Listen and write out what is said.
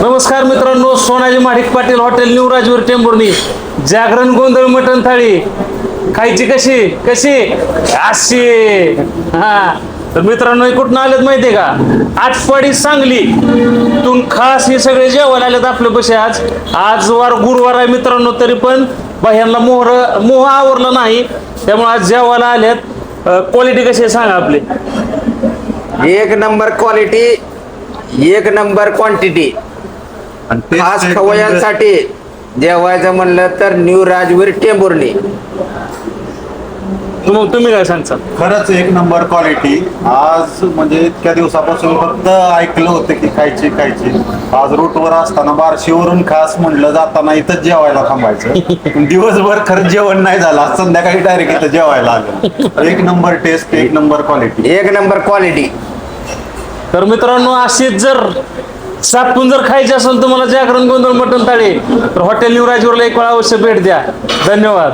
नमस्कार मित्रांनो Sonaji Madik Patil hotel new Rajveer Tembhurni जागरण गोंधळ मटण थाळी. खायची कशी? कशी? अशी. हा. तर मित्रांनो हे कुठून आलेत माहितीये का? आठपाडी सांगली. तून खास हे सगळे जेवायला आलेत आपल्या बसे आज. आज वार गुरुवार आहे मित्रांनो तरी पण बाह्यांना मोहर मोह आवरला नाही. त्यामुळे आज जेवायला आल्यात क्वालिटी कशी आहे सांगा आपली. एक नंबर क्वालिटी एक नंबर क्वांटिटी आणि खास खवयांसाठी जेवायचं म्हणलं तर न्यू राजवीर टेंभुर्णी. तुम तुम्ही काय सांगता? खरंच एक नंबर क्वालिटी. आज म्हणजे इतक्या दिवसापासून फक्त ऐकलं होतं की खायची खायची. आज रूटवर असताना बारशीवरून खास म्हणलं जाताना इथंच जेवायला थांबायचं. दिवसभर खरंच जेवण नाही झालं. आज संध्याकाळी डायरेक्ट इथं जेवायला आलं. एक नंबर टेस्ट एक नंबर क्वालिटी एक नंबर क्वालिटी तर मित्रांनो अशीच जर सापून जर खायची असेल तुम्हाला जागरण गोंधळ मटण ताळे तर हॉटेल युवराजवरला एक वेळा अवश्य भेट द्या. धन्यवाद.